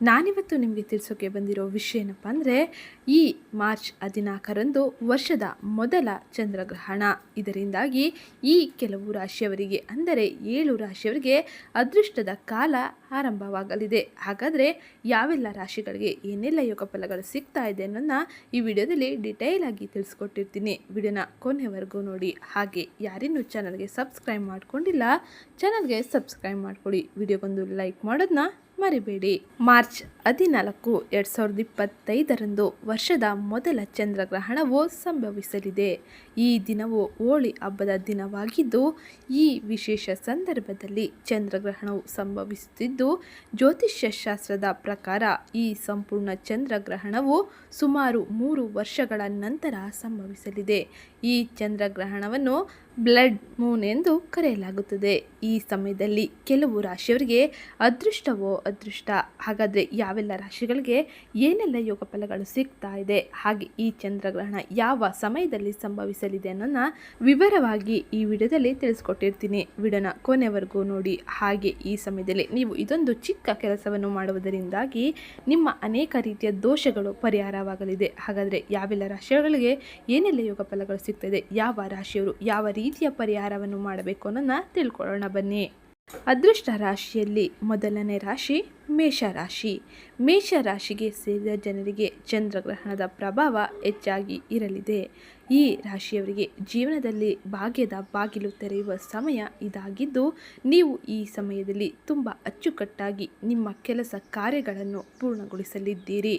ನಾನಿವತ್ತು ನಿಮಗೆ ತಿಳಿಸೋಕೆ ಬಂದಿರೋ ವಿಷಯ ಏನಪ್ಪ ಅಂದರೆ, ಈ ಮಾರ್ಚ್ ಹದಿನಾಲ್ಕರಂದು ವರ್ಷದ ಮೊದಲ ಚಂದ್ರಗ್ರಹಣ. ಇದರಿಂದಾಗಿ ಈ ಕೆಲವು ರಾಶಿಯವರಿಗೆ, ಅಂದರೆ ಏಳು ರಾಶಿಯವರಿಗೆ ಅದೃಷ್ಟದ ಕಾಲ ಆರಂಭವಾಗಲಿದೆ. ಹಾಗಾದರೆ ಯಾವೆಲ್ಲ ರಾಶಿಗಳಿಗೆ ಏನೆಲ್ಲ ಯೋಗ ಫಲಗಳು ಸಿಗ್ತಾ ಇದೆ ಅನ್ನೋದನ್ನ ಈ ವಿಡಿಯೋದಲ್ಲಿ ಡಿಟೇಲ್ ಆಗಿ ತಿಳಿಸ್ಕೊಟ್ಟಿರ್ತೀನಿ. ವಿಡಿಯೋನ ಕೊನೆವರೆಗೂ ನೋಡಿ. ಹಾಗೆ ಯಾರಿನ್ನೂ ಚಾನಲ್ಗೆ ಸಬ್ಸ್ಕ್ರೈಬ್ ಮಾಡ್ಕೊಂಡಿಲ್ಲ ಚಾನಲ್ಗೆ ಸಬ್ಸ್ಕ್ರೈಬ್ ಮಾಡ್ಕೊಳ್ಳಿ. ವಿಡಿಯೋಗೊಂದು ಲೈಕ್ ಮಾಡೋದನ್ನ ಮರಿಬೇಡಿ. ಮಾರ್ಚ್ ಹದಿನಾಲ್ಕು, ಎರಡು ಸಾವಿರದ ಇಪ್ಪತ್ತೈದರಂದು ವರ್ಷದ ಮೊದಲ ಚಂದ್ರಗ್ರಹಣವು ಸಂಭವಿಸಲಿದೆ. ಈ ದಿನವು ಹೋಳಿ ಹಬ್ಬದ ದಿನವಾಗಿದ್ದು, ಈ ವಿಶೇಷ ಸಂದರ್ಭದಲ್ಲಿ ಚಂದ್ರಗ್ರಹಣವು ಸಂಭವಿಸುತ್ತಿದ್ದು ಜ್ಯೋತಿಷ್ಯ ಶಾಸ್ತ್ರದ ಪ್ರಕಾರ ಈ ಸಂಪೂರ್ಣ ಚಂದ್ರಗ್ರಹಣವು ಸುಮಾರು ಮೂರು ವರ್ಷಗಳ ನಂತರ ಸಂಭವಿಸಲಿದೆ. ಈ ಚಂದ್ರಗ್ರಹಣವನ್ನು ಬ್ಲಡ್ ಮೂನ್ ಎಂದು ಕರೆಯಲಾಗುತ್ತದೆ. ಈ ಸಮಯದಲ್ಲಿ ಕೆಲವು ರಾಶಿಯವರಿಗೆ ಅದೃಷ್ಟವೋ ಅದೃಷ್ಟ. ಹಾಗಾದರೆ ಯಾವೆಲ್ಲ ರಾಶಿಗಳಿಗೆ ಏನೆಲ್ಲ ಯೋಗ ಫಲಗಳು ಸಿಗ್ತಾ ಇದೆ? ಹಾಗೆ ಈ ಚಂದ್ರಗ್ರಹಣ ಯಾವ ಸಮಯದಲ್ಲಿ ಸಂಭವಿಸಲಿದೆ ಅನ್ನೋದನ್ನ ವಿವರವಾಗಿ ಈ ವಿಡಿಯೋದಲ್ಲಿ ತಿಳಿಸ್ಕೊಟ್ಟಿರ್ತೀನಿ. ವಿಡಿಯೋನ ಕೊನೆವರೆಗೂ ನೋಡಿ. ಹಾಗೆ ಈ ಸಮಯದಲ್ಲಿ ನೀವು ಇದೊಂದು ಚಿಕ್ಕ ಕೆಲಸವನ್ನು ಮಾಡುವುದರಿಂದಾಗಿ ನಿಮ್ಮ ಅನೇಕ ರೀತಿಯ ದೋಷಗಳು ಪರಿಹಾರವಾಗಲಿದೆ. ಹಾಗಾದರೆ ಯಾವೆಲ್ಲ ರಾಶಿಗಳಿಗೆ ಏನೆಲ್ಲ ಯೋಗ ಫಲಗಳು ಸಿಗ್ತದೆ ಯಾವ ರಾಶಿಯವರು ಯಾವ ರೀತಿಯ ಪರಿಹಾರವನ್ನು ಮಾಡಬೇಕು ಅನ್ನೋದನ್ನ ತಿಳ್ಕೊಳ್ಳೋಣ ಬನ್ನಿ. ಅದೃಷ್ಟ ರಾಶಿಯಲ್ಲಿ ಮೊದಲನೇ ರಾಶಿ ಮೇಷರಾಶಿ ಮೇಷರಾಶಿಗೆ ಸೇರಿದ ಜನರಿಗೆ ಚಂದ್ರಗ್ರಹಣದ ಪ್ರಭಾವ ಹೆಚ್ಚಾಗಿ ಇರಲಿದೆ. ಈ ರಾಶಿಯವರಿಗೆ ಜೀವನದಲ್ಲಿ ಭಾಗ್ಯದ ಬಾಗಿಲು ತೆರೆಯುವ ಸಮಯ ಇದಾಗಿದ್ದು, ನೀವು ಈ ಸಮಯದಲ್ಲಿ ತುಂಬ ಅಚ್ಚುಕಟ್ಟಾಗಿ ನಿಮ್ಮ ಕೆಲಸ ಕಾರ್ಯಗಳನ್ನು ಪೂರ್ಣಗೊಳಿಸಲಿದ್ದೀರಿ.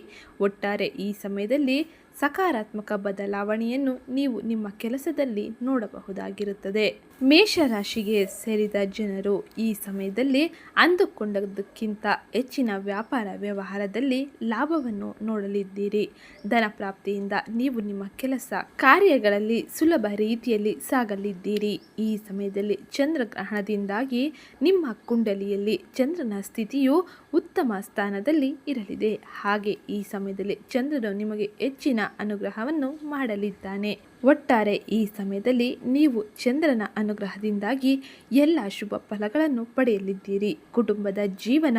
ಒಟ್ಟಾರೆ ಈ ಸಮಯದಲ್ಲಿ ಸಕಾರಾತ್ಮಕ ಬದಲಾವಣೆಯನ್ನು ನೀವು ನಿಮ್ಮ ಕೆಲಸದಲ್ಲಿ ನೋಡಬಹುದಾಗಿರುತ್ತದೆ. ಮೇಷರಾಶಿಗೆ ಸೇರಿದ ಜನರು ಈ ಸಮಯದಲ್ಲಿ ಅಂದುಕೊಂಡದಕ್ಕಿಂತ ಹೆಚ್ಚಿನ ವ್ಯಾಪಾರ ವ್ಯವಹಾರದಲ್ಲಿ ಲಾಭವನ್ನು ನೋಡಲಿದ್ದೀರಿ. ಧನಪ್ರಾಪ್ತಿಯಿಂದ ನೀವು ನಿಮ್ಮ ಕೆಲಸ ಕಾರ್ಯಗಳಲ್ಲಿ ಸುಲಭ ರೀತಿಯಲ್ಲಿ ಸಾಗಲಿದ್ದೀರಿ. ಈ ಸಮಯದಲ್ಲಿ ಚಂದ್ರಗ್ರಹಣದಿಂದಾಗಿ ನಿಮ್ಮ ಕುಂಡಲಿಯಲ್ಲಿ ಚಂದ್ರನ ಸ್ಥಿತಿಯು ಉತ್ತಮ ಸ್ಥಾನದಲ್ಲಿ ಇರಲಿದೆ. ಹಾಗೆ ಈ ಸಮಯದಲ್ಲಿ ಚಂದ್ರನು ನಿಮಗೆ ಹೆಚ್ಚಿನ ಅನುಗ್ರಹವನ್ನು ಮಾಡಲಿದ್ದಾನೆ. ಒಟ್ಟಾರೆ ಈ ಸಮಯದಲ್ಲಿ ನೀವು ಚಂದ್ರನ ಅನುಗ್ರಹದಿಂದಾಗಿ ಎಲ್ಲ ಶುಭ ಫಲಗಳನ್ನು ಪಡೆಯಲಿದ್ದೀರಿ. ಕುಟುಂಬದ ಜೀವನ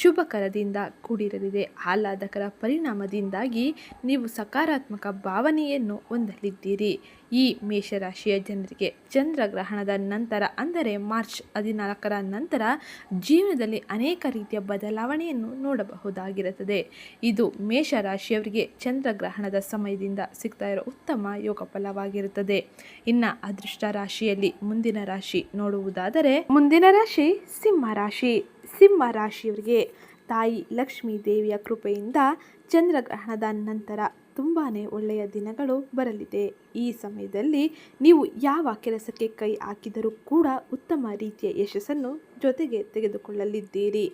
ಶುಭಕರದಿಂದ ಕೂಡಿರಲಿದೆ. ಆಹ್ಲಾದಕರ ಪರಿಣಾಮದಿಂದಾಗಿ ನೀವು ಸಕಾರಾತ್ಮಕ ಭಾವನೆಯನ್ನು ಹೊಂದಲಿದ್ದೀರಿ. ಈ ಮೇಷರಾಶಿಯ ಜನರಿಗೆ ಚಂದ್ರಗ್ರಹಣದ ನಂತರ, ಅಂದರೆ ಮಾರ್ಚ್ ಹದಿನಾಲ್ಕರ ನಂತರ, ಜೀವನದಲ್ಲಿ ಅನೇಕ ರೀತಿಯ ಬದಲಾವಣೆಯನ್ನು ನೋಡಬಹುದಾಗಿರುತ್ತದೆ. ಇದು ಮೇಷರಾಶಿಯವರಿಗೆ ಚಂದ್ರಗ್ರಹಣದ ಸಮಯದಿಂದ ಸಿಗ್ತಾ ಇರೋ ಉತ್ತಮ ಯೋಗ ಫಲವಾಗಿರುತ್ತದೆ ಇನ್ನ ಅದೃಷ್ಟ ರಾಶಿಯಲ್ಲಿ ಮುಂದಿನ ರಾಶಿ ನೋಡುವುದಾದರೆ ಮುಂದಿನ ರಾಶಿ ಸಿಂಹ ರಾಶಿ. ಸಿಂಹ ರಾಶಿಯವರಿಗೆ ತಾಯಿ ಲಕ್ಷ್ಮೀ ದೇವಿಯ ಕೃಪೆಯಿಂದ ಚಂದ್ರಗ್ರಹಣದ ನಂತರ ತುಂಬಾ ಒಳ್ಳೆಯ ದಿನಗಳು ಬರಲಿದೆ. ಈ ಸಮಯದಲ್ಲಿ ನೀವು ಯಾವ ಕೆಲಸಕ್ಕೆ ಕೈ ಹಾಕಿದರೂ ಕೂಡ ಉತ್ತಮ ರೀತಿಯ ಯಶಸ್ಸನ್ನು ಜೊತೆಗೆ ತೆಗೆದುಕೊಳ್ಳಲಿದ್ದೀರಿ.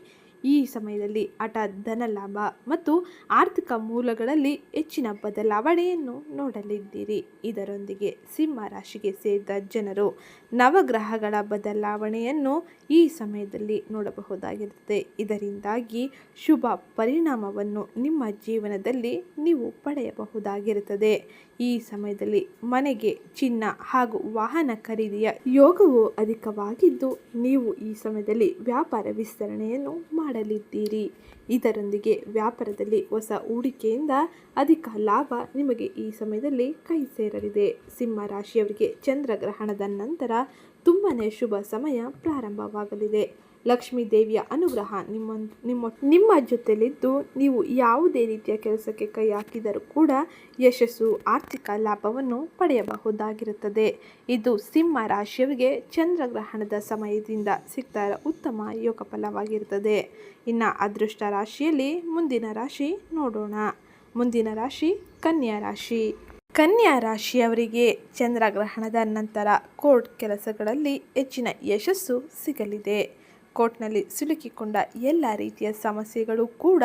ಈ ಸಮಯದಲ್ಲಿ ಹಠ ಧನ ಲಾಭ ಮತ್ತು ಆರ್ಥಿಕ ಮೂಲಗಳಲ್ಲಿ ಹೆಚ್ಚಿನ ಬದಲಾವಣೆಯನ್ನು ನೋಡಲಿದ್ದೀರಿ. ಇದರೊಂದಿಗೆ ಸಿಂಹ ರಾಶಿಗೆ ಸೇರಿದ ಜನರು ನವಗ್ರಹಗಳ ಬದಲಾವಣೆಯನ್ನು ಈ ಸಮಯದಲ್ಲಿ ನೋಡಬಹುದಾಗಿರುತ್ತದೆ. ಇದರಿಂದಾಗಿ ಶುಭ ಪರಿಣಾಮವನ್ನು ನಿಮ್ಮ ಜೀವನದಲ್ಲಿ ನೀವು ಪಡೆಯಬಹುದಾಗಿರುತ್ತದೆ. ಈ ಸಮಯದಲ್ಲಿ ಮನೆಗೆ ಚಿನ್ನ ಹಾಗೂ ವಾಹನ ಖರೀದಿಯ ಯೋಗವು ಅಧಿಕವಾಗಿದ್ದು, ನೀವು ಈ ಸಮಯದಲ್ಲಿ ವ್ಯಾಪಾರ ವಿಸ್ತರಣೆಯನ್ನು ಮಾಡಲಿದ್ದೀರಿ. ಇದರೊಂದಿಗೆ ವ್ಯಾಪಾರದಲ್ಲಿ ಹೊಸ ಹೂಡಿಕೆಯಿಂದ ಅಧಿಕ ಲಾಭ ನಿಮಗೆ ಈ ಸಮಯದಲ್ಲಿ ಕೈ ಸೇರಲಿದೆ. ಸಿಂಹ ರಾಶಿಯವರಿಗೆ ಚಂದ್ರಗ್ರಹಣದ ನಂತರ ತುಂಬಾ ಶುಭ ಸಮಯ ಪ್ರಾರಂಭವಾಗಲಿದೆ. ಲಕ್ಷ್ಮೀ ದೇವಿಯ ಅನುಗ್ರಹ ನಿಮ್ಮ ನಿಮ್ಮ ನಿಮ್ಮ ಜೊತೆಲಿದ್ದು ನೀವು ಯಾವುದೇ ರೀತಿಯ ಕೆಲಸಕ್ಕೆ ಕೈ ಹಾಕಿದರೂ ಕೂಡ ಯಶಸ್ಸು, ಆರ್ಥಿಕ ಲಾಭವನ್ನು ಪಡೆಯಬಹುದಾಗಿರುತ್ತದೆ. ಇದು ಸಿಂಹ ರಾಶಿಯವರಿಗೆ ಚಂದ್ರಗ್ರಹಣದ ಸಮಯದಿಂದ ಸಿಗ್ತಾರ ಉತ್ತಮ ಯೋಗ ಫಲವಾಗಿರುತ್ತದೆ ಇನ್ನು ಅದೃಷ್ಟ ರಾಶಿಯಲ್ಲಿ ಮುಂದಿನ ರಾಶಿ ನೋಡೋಣ. ಮುಂದಿನ ರಾಶಿ ಕನ್ಯಾ ರಾಶಿ. ಕನ್ಯಾ ರಾಶಿಯವರಿಗೆ ಚಂದ್ರಗ್ರಹಣದ ನಂತರ ಕೋರ್ಟ್ ಕೆಲಸಗಳಲ್ಲಿ ಹೆಚ್ಚಿನ ಯಶಸ್ಸು ಸಿಗಲಿದೆ. ಕೋರ್ಟ್ನಲ್ಲಿ ಸಿಲುಕಿಕೊಂಡ ಎಲ್ಲ ರೀತಿಯ ಸಮಸ್ಯೆಗಳು ಕೂಡ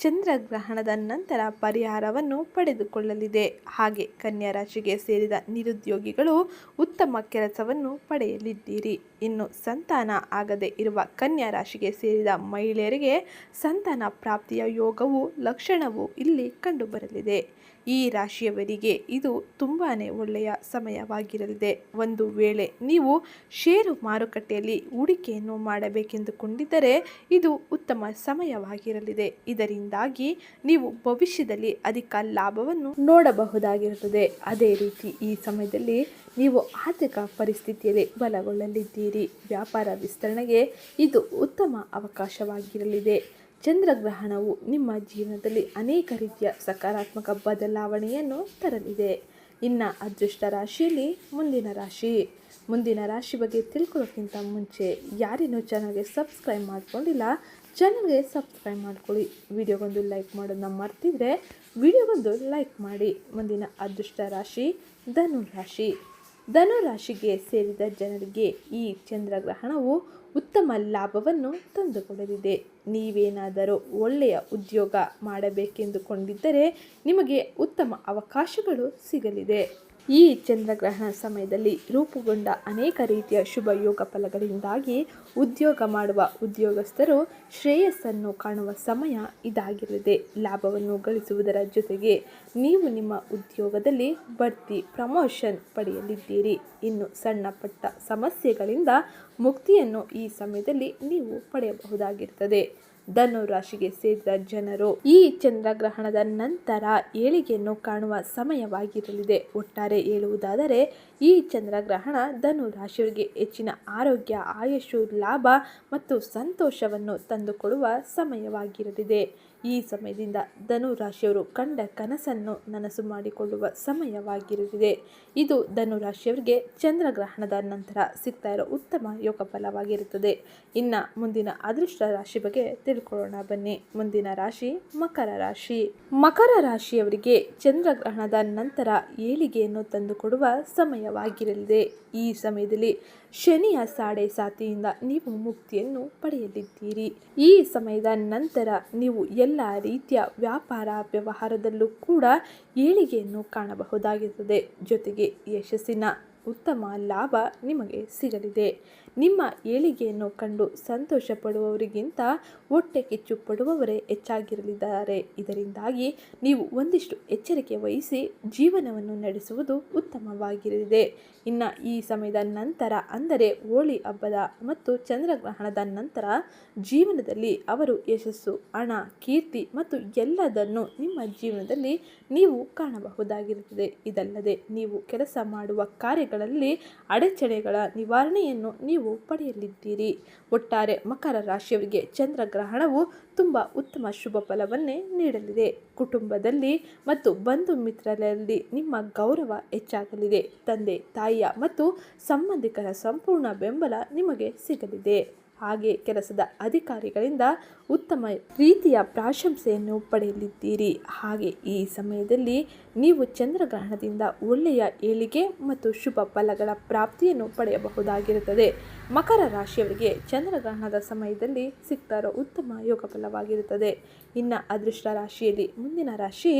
ಚಂದ್ರಗ್ರಹಣದ ನಂತರ ಪರಿಹಾರವನ್ನು ಪಡೆದುಕೊಳ್ಳಲಿದೆ. ಹಾಗೆ ಕನ್ಯಾ ರಾಶಿಗೆ ಸೇರಿದ ನಿರುದ್ಯೋಗಿಗಳು ಉತ್ತಮ ಕೆಲಸವನ್ನು ಪಡೆಯಲಿದ್ದೀರಿ. ಇನ್ನು ಸಂತಾನ ಆಗದೆ ಇರುವ ಕನ್ಯಾ ರಾಶಿಗೆ ಸೇರಿದ ಮಹಿಳೆಯರಿಗೆ ಸಂತಾನ ಪ್ರಾಪ್ತಿಯ ಯೋಗವು ಲಕ್ಷಣವು ಇಲ್ಲಿ ಕಂಡುಬರಲಿದೆ. ಈ ರಾಶಿಯವರಿಗೆ ಇದು ತುಂಬಾ ಒಳ್ಳೆಯ ಸಮಯವಾಗಿರಲಿದೆ. ಒಂದು ವೇಳೆ ನೀವು ಷೇರು ಮಾರುಕಟ್ಟೆಯಲ್ಲಿ ಹೂಡಿಕೆಯನ್ನು ಮಾಡಬೇಕೆಂದುಕೊಂಡಿದ್ದರೆ ಇದು ಉತ್ತಮ ಸಮಯವಾಗಿರಲಿದೆ. ಇದರಿಂದಾಗಿ ನೀವು ಭವಿಷ್ಯದಲ್ಲಿ ಅಧಿಕ ಲಾಭವನ್ನು ನೋಡಬಹುದಾಗಿರುತ್ತದೆ. ಅದೇ ರೀತಿ ಈ ಸಮಯದಲ್ಲಿ ನೀವು ಆರ್ಥಿಕ ಪರಿಸ್ಥಿತಿಯಲ್ಲಿ ಬಲಗೊಳ್ಳಲಿದ್ದೀರಿ. ವ್ಯಾಪಾರ ವಿಸ್ತರಣೆಗೆ ಇದು ಉತ್ತಮ ಅವಕಾಶವಾಗಿರಲಿದೆ. ಚಂದ್ರಗ್ರಹಣವು ನಿಮ್ಮ ಜೀವನದಲ್ಲಿ ಅನೇಕ ರೀತಿಯ ಸಕಾರಾತ್ಮಕ ಬದಲಾವಣೆಯನ್ನು ತರಲಿದೆ. ಇನ್ನು ಅದೃಷ್ಟ ರಾಶಿಯಲ್ಲಿ ಮುಂದಿನ ರಾಶಿ. ಮುಂದಿನ ರಾಶಿ ಬಗ್ಗೆ ತಿಳ್ಕೊಳ್ಳೋಕ್ಕಿಂತ ಮುಂಚೆ ಯಾರೇನೂ ಚಾನಲ್ಗೆ ಸಬ್ಸ್ಕ್ರೈಬ್ ಮಾಡ್ಕೊಂಡಿಲ್ಲ ಚಾನಲ್ಗೆ ಸಬ್ಸ್ಕ್ರೈಬ್ ಮಾಡ್ಕೊಳ್ಳಿ. ವಿಡಿಯೋಗೊಂದು ಲೈಕ್ ಮಾಡೋದನ್ನ ಮರ್ತಿದ್ರೆ ವಿಡಿಯೋಗೊಂದು ಲೈಕ್ ಮಾಡಿ. ಮುಂದಿನ ಅದೃಷ್ಟ ರಾಶಿ, ಧನು ರಾಶಿ. ಧನು ರಾಶಿಗೆ ಸೇರಿದ ಜನರಿಗೆ ಈ ಚಂದ್ರಗ್ರಹಣವು ಉತ್ತಮ ಲಾಭವನ್ನು ತಂದುಕೊಡಲಿದೆ. ನೀವೇನಾದರೂ ಒಳ್ಳೆಯ ಉದ್ಯೋಗ ಮಾಡಬೇಕೆಂದುಕೊಂಡಿದ್ದರೆ ನಿಮಗೆ ಉತ್ತಮ ಅವಕಾಶಗಳು ಸಿಗಲಿದೆ. ಈ ಚಂದ್ರಗ್ರಹಣ ಸಮಯದಲ್ಲಿ ರೂಪುಗೊಂಡ ಅನೇಕ ರೀತಿಯ ಶುಭ ಯೋಗ ಫಲಗಳಿಂದಾಗಿ ಉದ್ಯೋಗ ಮಾಡುವ ಉದ್ಯೋಗಸ್ಥರು ಶ್ರೇಯಸ್ಸನ್ನು ಕಾಣುವ ಸಮಯ ಇದಾಗಿರಲಿದೆ. ಲಾಭವನ್ನು ಗಳಿಸುವುದರ ಜೊತೆಗೆ ನೀವು ನಿಮ್ಮ ಉದ್ಯೋಗದಲ್ಲಿ ಬಡ್ತಿ, ಪ್ರಮೋಷನ್ ಪಡೆಯಲಿದ್ದೀರಿ. ಇನ್ನು ಸಣ್ಣ ಪಟ್ಟ ಸಮಸ್ಯೆಗಳಿಂದ ಮುಕ್ತಿಯನ್ನು ಈ ಸಮಯದಲ್ಲಿ ನೀವು ಪಡೆಯಬಹುದಾಗಿರುತ್ತದೆ. ಧನು ರಾಶಿಗೆ ಸೇರಿದ ಜನರು ಈ ಚಂದ್ರಗ್ರಹಣದ ನಂತರ ಏಳಿಗೆಯನ್ನು ಕಾಣುವ ಸಮಯವಾಗಿರಲಿದೆ. ಒಟ್ಟಾರೆ ಹೇಳುವುದಾದರೆ, ಈ ಚಂದ್ರಗ್ರಹಣ ಧನು ರಾಶಿಯವರಿಗೆ ಹೆಚ್ಚಿನ ಆರೋಗ್ಯ ಆಯುಷು ಲಾಭ ಮತ್ತು ಸಂತೋಷವನ್ನು ತಂದುಕೊಡುವ ಸಮಯವಾಗಿರಲಿದೆ. ಈ ಸಮಯದಿಂದ ಧನು ರಾಶಿಯವರು ಕಂಡ ಕನಸನ್ನು ನನಸು ಮಾಡಿಕೊಳ್ಳುವ ಸಮಯವಾಗಿರಲಿದೆ ಇದು ಧನು ರಾಶಿಯವರಿಗೆ ಚಂದ್ರಗ್ರಹಣದ ನಂತರ ಸಿಗ್ತಾ ಇರೋ ಉತ್ತಮ ಯೋಗ ಫಲವಾಗಿರುತ್ತದೆ. ಇನ್ನು ಮುಂದಿನ ಅದೃಷ್ಟ ರಾಶಿ ಬಗ್ಗೆ ತಿಳ್ಕೊಳ್ಳೋಣ ಬನ್ನಿ. ಮುಂದಿನ ರಾಶಿ ಮಕರ ರಾಶಿ. ಮಕರ ರಾಶಿಯವರಿಗೆ ಚಂದ್ರಗ್ರಹಣದ ನಂತರ ಏಳಿಗೆಯನ್ನು ತಂದುಕೊಡುವ ಸಮಯವಾಗಿರಲಿದೆ. ಈ ಸಮಯದಲ್ಲಿ ಶನಿಯ ಸಾಡೆ ಸಾತಿಯಿಂದ ನೀವು ಮುಕ್ತಿಯನ್ನು ಪಡೆಯಲಿದ್ದೀರಿ. ಈ ಸಮಯದ ನಂತರ ನೀವು ಎಲ್ಲ ರೀತಿಯ ವ್ಯಾಪಾರ ವ್ಯವಹಾರದಲ್ಲೂ ಕೂಡ ಏಳಿಗೆಯನ್ನು ಕಾಣಬಹುದಾಗಿರುತ್ತದೆ. ಜೊತೆಗೆ ಯಶಸ್ಸಿನ ಉತ್ತಮ ಲಾಭ ನಿಮಗೆ ಸಿಗಲಿದೆ. ನಿಮ್ಮ ಏಳಿಗೆಯನ್ನು ಕಂಡು ಸಂತೋಷ ಪಡುವವರಿಗಿಂತ ಹೊಟ್ಟೆ ಕಿಚ್ಚು ಪಡುವವರೇ ಹೆಚ್ಚಾಗಿರಲಿದ್ದಾರೆ. ಇದರಿಂದಾಗಿ ನೀವು ಒಂದಿಷ್ಟು ಎಚ್ಚರಿಕೆ ವಹಿಸಿ ಜೀವನವನ್ನು ನಡೆಸುವುದು ಉತ್ತಮವಾಗಿರಲಿದೆ. ಇನ್ನು ಈ ಸಮಯದ ನಂತರ ಅಂದರೆ ಹೋಳಿ ಹಬ್ಬದ ಮತ್ತು ಚಂದ್ರಗ್ರಹಣದ ನಂತರ ಜೀವನದಲ್ಲಿ ಅವರು ಯಶಸ್ಸು, ಹಣ, ಕೀರ್ತಿ ಮತ್ತು ಎಲ್ಲದನ್ನು ನಿಮ್ಮ ಜೀವನದಲ್ಲಿ ನೀವು ಕಾಣಬಹುದಾಗಿರುತ್ತದೆ. ಇದಲ್ಲದೆ ನೀವು ಕೆಲಸ ಮಾಡುವ ಕಾರ್ಯಗಳಲ್ಲಿ ಅಡೆಚಣೆಗಳ ನಿವಾರಣೆಯನ್ನು ನೀವು ಪಡೆಯಲಿದ್ದೀರಿ. ಒಟ್ಟಾರೆ ಮಕರ ರಾಶಿಯವರಿಗೆ ಚಂದ್ರಗ್ರಹಣವು ತುಂಬ ಉತ್ತಮ ಶುಭ ಫಲವನ್ನೇ ನೀಡಲಿದೆ. ಕುಟುಂಬದಲ್ಲಿ ಮತ್ತು ಬಂಧು ಮಿತ್ರರಲ್ಲಿ ನಿಮ್ಮ ಗೌರವ ಹೆಚ್ಚಾಗಲಿದೆ. ತಂದೆ, ತಾಯಿಯ ಮತ್ತು ಸಂಬಂಧಿಕರ ಸಂಪೂರ್ಣ ಬೆಂಬಲ ನಿಮಗೆ ಸಿಗಲಿದೆ. ಹಾಗೆ ಕೆಲಸದ ಅಧಿಕಾರಿಗಳಿಂದ ಉತ್ತಮ ರೀತಿಯ ಪ್ರಾಶಂಸೆಯನ್ನು ಪಡೆಯಲಿದ್ದೀರಿ. ಹಾಗೆ ಈ ಸಮಯದಲ್ಲಿ ನೀವು ಚಂದ್ರಗ್ರಹಣದಿಂದ ಒಳ್ಳೆಯ ಏಳಿಗೆ ಮತ್ತು ಶುಭ ಫಲಗಳ ಪ್ರಾಪ್ತಿಯನ್ನು ಪಡೆಯಬಹುದಾಗಿರುತ್ತದೆ. ಮಕರ ರಾಶಿಯವರಿಗೆ ಚಂದ್ರಗ್ರಹಣದ ಸಮಯದಲ್ಲಿ ಸಿಗ್ತಾ ಇರೋ ಉತ್ತಮ ಯೋಗ ಫಲವಾಗಿರುತ್ತದೆ ಇನ್ನು ಅದೃಷ್ಟ ರಾಶಿಯಲ್ಲಿ ಮುಂದಿನ ರಾಶಿ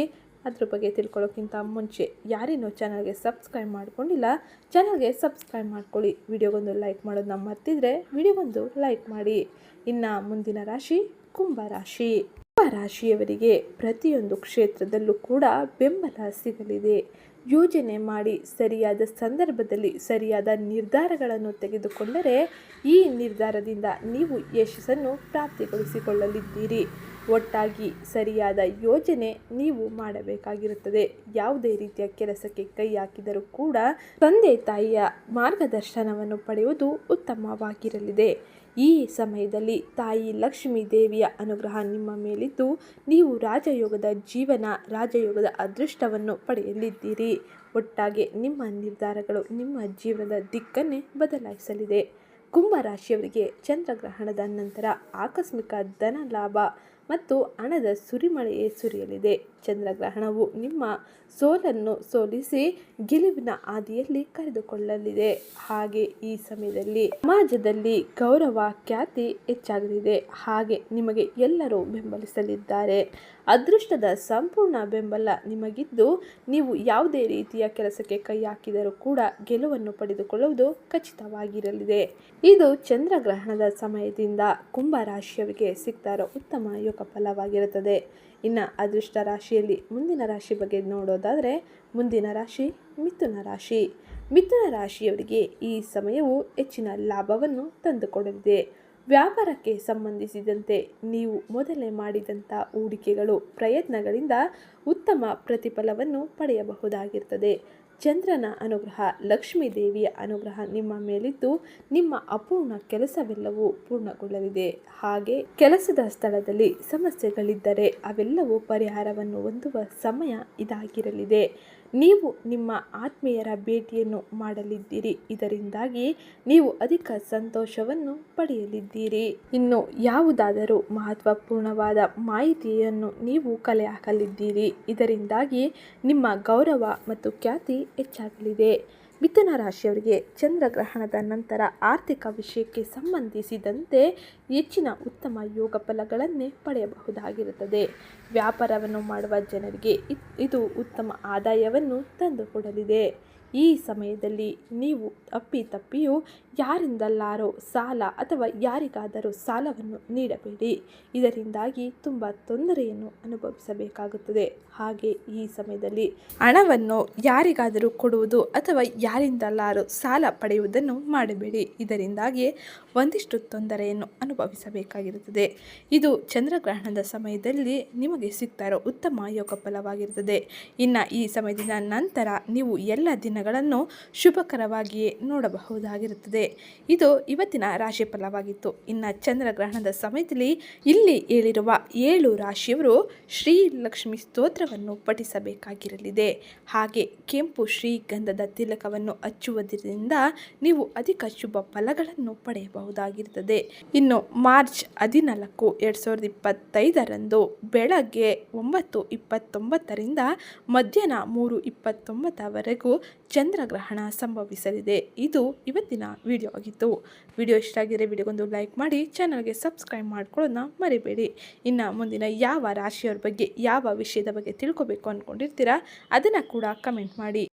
ಅದ್ರ ಬಗ್ಗೆ ತಿಳ್ಕೊಳ್ಳೋಕ್ಕಿಂತ ಮುಂಚೆ ಯಾರೇನೋ ಚಾನಲ್ಗೆ ಸಬ್ಸ್ಕ್ರೈಬ್ ಮಾಡ್ಕೊಂಡಿಲ್ಲ, ಚಾನಲ್ಗೆ ಸಬ್ಸ್ಕ್ರೈಬ್ ಮಾಡ್ಕೊಳ್ಳಿ. ವಿಡಿಯೋಗೊಂದು ಲೈಕ್ ಮಾಡೋದು ಮಾಡೋದನ್ನ ಮರ್ತಿದ್ರೆ ವಿಡಿಯೋಗೊಂದು ಲೈಕ್ ಮಾಡಿ. ಇನ್ನು ಮುಂದಿನ ರಾಶಿ ಕುಂಭ ರಾಶಿ. ಕುಂಭ ರಾಶಿಯವರಿಗೆ ಪ್ರತಿಯೊಂದು ಕ್ಷೇತ್ರದಲ್ಲೂ ಕೂಡ ಬೆಂಬಲ ಸಿಗಲಿದೆ. ಯೋಜನೆ ಮಾಡಿ ಸರಿಯಾದ ಸಂದರ್ಭದಲ್ಲಿ ಸರಿಯಾದ ನಿರ್ಧಾರಗಳನ್ನು ತೆಗೆದುಕೊಂಡರೆ ಈ ನಿರ್ಧಾರದಿಂದ ನೀವು ಯಶಸ್ಸನ್ನು ಪ್ರಾಪ್ತಿಗೊಳಿಸಿಕೊಳ್ಳಲಿದ್ದೀರಿ. ಒಟ್ಟಾಗಿ ಸರಿಯಾದ ಯೋಜನೆ ನೀವು ಮಾಡಬೇಕಾಗಿರುತ್ತದೆ. ಯಾವುದೇ ರೀತಿಯ ಕೆಲಸಕ್ಕೆ ಕೈ ಹಾಕಿದರೂ ಕೂಡ ತಂದೆ ತಾಯಿಯ ಮಾರ್ಗದರ್ಶನವನ್ನು ಪಡೆಯುವುದು ಉತ್ತಮವಾಗಿರಲಿದೆ. ಈ ಸಮಯದಲ್ಲಿ ತಾಯಿ ಲಕ್ಷ್ಮೀ ದೇವಿಯ ಅನುಗ್ರಹ ನಿಮ್ಮ ಮೇಲಿದ್ದು ನೀವು ರಾಜಯೋಗದ ಜೀವನ, ರಾಜಯೋಗದ ಅದೃಷ್ಟವನ್ನು ಪಡೆಯಲಿದ್ದೀರಿ. ಒಟ್ಟಾಗಿ ನಿಮ್ಮ ನಿರ್ಧಾರಗಳು ನಿಮ್ಮ ಜೀವನದ ದಿಕ್ಕನ್ನೇ ಬದಲಾಯಿಸಲಿದೆ. ಕುಂಭ ರಾಶಿಯವರಿಗೆ ಚಂದ್ರಗ್ರಹಣದ ನಂತರ ಆಕಸ್ಮಿಕ ಧನ ಲಾಭ ಮತ್ತು ಹಣದ ಸುರಿಮಳೆಯೇ ಸುರಿಯಲಿದೆ. ಚಂದ್ರಗ್ರಹಣವು ನಿಮ್ಮ ಸೋಲನ್ನು ಸೋಲಿಸಿ ಗೆಲುವಿನ ಹಾದಿಯಲ್ಲಿ ಕರೆದುಕೊಳ್ಳಲಿದೆ. ಹಾಗೆ ಈ ಸಮಯದಲ್ಲಿ ಸಮಾಜದಲ್ಲಿ ಗೌರವ, ಖ್ಯಾತಿ ಹೆಚ್ಚಾಗಲಿದೆ. ಹಾಗೆ ನಿಮಗೆ ಎಲ್ಲರೂ ಬೆಂಬಲಿಸಲಿದ್ದಾರೆ. ಅದೃಷ್ಟದ ಸಂಪೂರ್ಣ ಬೆಂಬಲ ನಿಮಗಿದ್ದು, ನೀವು ಯಾವುದೇ ರೀತಿಯ ಕೆಲಸಕ್ಕೆ ಕೈ ಹಾಕಿದರೂ ಕೂಡ ಗೆಲುವನ್ನು ಪಡೆದುಕೊಳ್ಳುವುದು ಖಚಿತವಾಗಿರಲಿದೆ. ಇದು ಚಂದ್ರಗ್ರಹಣದ ಸಮಯದಿಂದ ಕುಂಭ ರಾಶಿಯವರಿಗೆ ಸಿಗ್ತಾ ಉತ್ತಮ ಯೋಗ ಫಲವಾಗಿರುತ್ತದೆ ಇನ್ನು ಅದೃಷ್ಟ ರಾಶಿಯಲ್ಲಿ ಮುಂದಿನ ರಾಶಿ ಬಗ್ಗೆ ನೋಡೋದಾದರೆ, ಮುಂದಿನ ರಾಶಿ ಮಿಥುನ ರಾಶಿ. ಮಿಥುನ ರಾಶಿಯವರಿಗೆ ಈ ಸಮಯವು ಹೆಚ್ಚಿನ ಲಾಭವನ್ನು ತಂದುಕೊಡಲಿದೆ. ವ್ಯಾಪಾರಕ್ಕೆ ಸಂಬಂಧಿಸಿದಂತೆ ನೀವು ಮೊದಲೇ ಮಾಡಿದಂಥ ಹೂಡಿಕೆಗಳು ಪ್ರಯತ್ನಗಳಿಂದ ಉತ್ತಮ ಪ್ರತಿಫಲವನ್ನು ಪಡೆಯಬಹುದಾಗಿರ್ತದೆ ಚಂದ್ರನ ಅನುಗ್ರಹ, ಲಕ್ಷ್ಮೀ ದೇವಿಯ ಅನುಗ್ರಹ ನಿಮ್ಮ ಮೇಲಿದ್ದು ನಿಮ್ಮ ಅಪೂರ್ಣ ಕೆಲಸವೆಲ್ಲವೂ ಪೂರ್ಣಗೊಳ್ಳಲಿದೆ. ಹಾಗೆ ಕೆಲಸದ ಸ್ಥಳದಲ್ಲಿ ಸಮಸ್ಯೆಗಳಿದ್ದರೆ ಅವೆಲ್ಲವೂ ಪರಿಹಾರವನ್ನು ಹೊಂದುವ ಸಮಯ ಇದಾಗಿರಲಿದೆ. ನೀವು ನಿಮ್ಮ ಆತ್ಮೀಯರ ಭೇಟಿಯನ್ನು ಮಾಡಲಿದ್ದೀರಿ. ಇದರಿಂದಾಗಿ ನೀವು ಅಧಿಕ ಸಂತೋಷವನ್ನು ಪಡೆಯಲಿದ್ದೀರಿ. ಇನ್ನು ಯಾವುದಾದರೂ ಮಹತ್ವಪೂರ್ಣವಾದ ಮಾಹಿತಿಯನ್ನು ನೀವು ಕಲೆ ಹಾಕಲಿದ್ದೀರಿ ಇದರಿಂದಾಗಿ ನಿಮ್ಮ ಗೌರವ ಮತ್ತು ಖ್ಯಾತಿ ಹೆಚ್ಚಾಗಲಿದೆ. ಮಿಥುನ ರಾಶಿಯವರಿಗೆ ಚಂದ್ರಗ್ರಹಣದ ನಂತರ ಆರ್ಥಿಕ ವಿಷಯಕ್ಕೆ ಸಂಬಂಧಿಸಿದಂತೆ ಹೆಚ್ಚಿನ ಉತ್ತಮ ಯೋಗ ಫಲಗಳನ್ನೇ ಪಡೆಯಬಹುದಾಗಿರುತ್ತದೆ. ವ್ಯಾಪಾರವನ್ನು ಮಾಡುವ ಜನರಿಗೆ ಇದು ಉತ್ತಮ ಆದಾಯವನ್ನು ತಂದುಕೊಡಲಿದೆ. ಈ ಸಮಯದಲ್ಲಿ ನೀವು ಅಪ್ಪಿ ತಪ್ಪಿಯೂ ಯಾರಿಂದಲಾರೋ ಸಾಲ ಅಥವಾ ಯಾರಿಗಾದರೂ ಸಾಲವನ್ನು ನೀಡಬೇಡಿ. ಇದರಿಂದಾಗಿ ತುಂಬ ತೊಂದರೆಯನ್ನು ಅನುಭವಿಸಬೇಕಾಗುತ್ತದೆ. ಹಾಗೆ ಈ ಸಮಯದಲ್ಲಿ ಹಣವನ್ನು ಯಾರಿಗಾದರೂ ಕೊಡುವುದು ಅಥವಾ ಯಾರಿಂದಲಾರೋ ಸಾಲ ಪಡೆಯುವುದನ್ನು ಮಾಡಬೇಡಿ. ಇದರಿಂದಾಗಿ ಒಂದಿಷ್ಟು ತೊಂದರೆಯನ್ನು ಅನುಭವಿಸಬೇಕಾಗಿರುತ್ತದೆ. ಇದು ಚಂದ್ರಗ್ರಹಣದ ಸಮಯದಲ್ಲಿ ನಿಮಗೆ ಸಿಗ್ತಾ ಉತ್ತಮ ಯೋಗ ಫಲವಾಗಿರುತ್ತದೆ ಇನ್ನು ಈ ಸಮಯದಿಂದ ನಂತರ ನೀವು ಎಲ್ಲ ದಿನಗಳನ್ನು ಶುಭಕರವಾಗಿಯೇ ನೋಡಬಹುದಾಗಿರುತ್ತದೆ. ಇದು ಇವತ್ತಿನ ರಾಶಿ ಫಲವಾಗಿತ್ತು. ಇನ್ನು ಚಂದ್ರಗ್ರಹಣದ ಸಮಯದಲ್ಲಿ ಇಲ್ಲಿ ಹೇಳಿರುವ ಏಳು ರಾಶಿಯವರು ಶ್ರೀ ಲಕ್ಷ್ಮಿ ಸ್ತೋತ್ರವನ್ನು ಪಠಿಸಬೇಕಾಗಿರಲಿದೆ. ಹಾಗೆ ಕೆಂಪು ಶ್ರೀಗಂಧದ ತಿಲಕವನ್ನು ಹಚ್ಚುವುದರಿಂದ ನೀವು ಅಧಿಕ ಶುಭ ಫಲಗಳನ್ನು ಪಡೆಯಬಹುದಾಗಿರುತ್ತದೆ. ಇನ್ನು ಮಾರ್ಚ್ ಹದಿನಾಲ್ಕು, ಎರಡು ಸಾವಿರದ ಇಪ್ಪತ್ತೈದರಂದು ಬೆಳಗ್ಗೆ ಒಂಬತ್ತು ಇಪ್ಪತ್ತೊಂಬತ್ತರಿಂದ ಮಧ್ಯಾಹ್ನ ಮೂರು ಇಪ್ಪತ್ತೊಂಬತ್ತವರೆಗೂ ಚಂದ್ರಗ್ರಹಣ ಸಂಭವಿಸಲಿದೆ. ಇದು ಇವತ್ತಿನ ವಿಡಿಯೋ ಆಗಿತ್ತು. ವಿಡಿಯೋ ಇಷ್ಟ ಆಗಿದ್ರೆ ವಿಡಿಯೋಗೊಂದು ಲೈಕ್ ಮಾಡಿ ಚಾನಲ್ಗೆ ಸಬ್ಸ್ಕ್ರೈಬ್ ಮಾಡ್ಕೊಳ್ಳೋದನ್ನ ಮರಿಬೇಡಿ. ಇನ್ನು ಮುಂದಿನ ಯಾವ ರಾಶಿಯವ್ರ ಬಗ್ಗೆ, ಯಾವ ವಿಷಯದ ಬಗ್ಗೆ ತಿಳ್ಕೊಬೇಕು ಅಂದ್ಕೊಂಡಿರ್ತೀರಾ ಅದನ್ನು ಕೂಡ ಕಮೆಂಟ್ ಮಾಡಿ.